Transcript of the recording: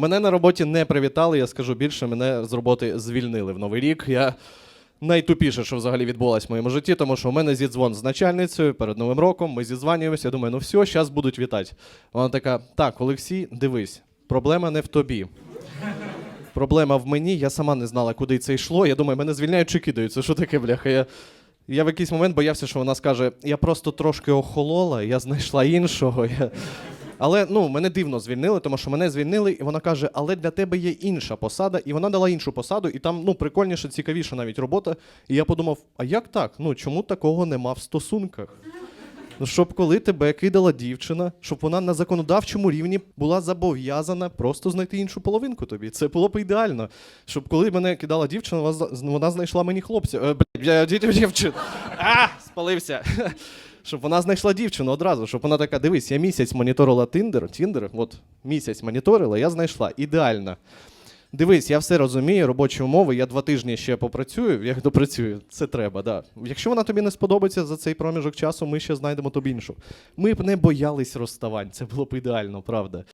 Мене на роботі не привітали, я скажу більше, мене з роботи звільнили в Новий рік. Я найтупіше, що взагалі відбулось в моєму житті, тому що у мене зідзвон з начальницею перед Новим роком, ми зідзванюємося, я думаю, ну все, зараз будуть вітати. Вона така: так, Олексій, дивись, проблема не в тобі. Проблема в мені, я сама не знала, куди це йшло. Я думаю, мене звільняють чи кидають. Це що таке, бляха? Я, я в якийсь момент боявся, що вона скаже: я просто трошки охолола, я знайшла іншого. Я... Але ну, мене дивно звільнили, тому що мене звільнили, і вона каже: але для тебе є інша посада, і вона дала іншу посаду, і там ну, прикольніше, цікавіша навіть робота. І я подумав: а як так? Ну чому такого нема в стосунках? Ну, щоб коли тебе кидала дівчина, щоб вона на законодавчому рівні була зобов'язана просто знайти іншу половинку тобі. Це було б ідеально. Щоб коли мене кидала дівчина, вона зна- вона знайшла мені хлопця. Е, блядь, я дітям дівчин. А, спалився. Щоб вона знайшла дівчину одразу, щоб вона така, дивись, я місяць моніторила Тіндер, Тіндер, от місяць моніторила, я знайшла. Ідеально. Дивись, я все розумію, робочі умови, я два тижні ще попрацюю, як допрацюю, це треба, да. Якщо вона тобі не сподобається за цей проміжок часу, ми ще знайдемо тобі іншу. Ми б не боялись розставань, це було б ідеально, правда.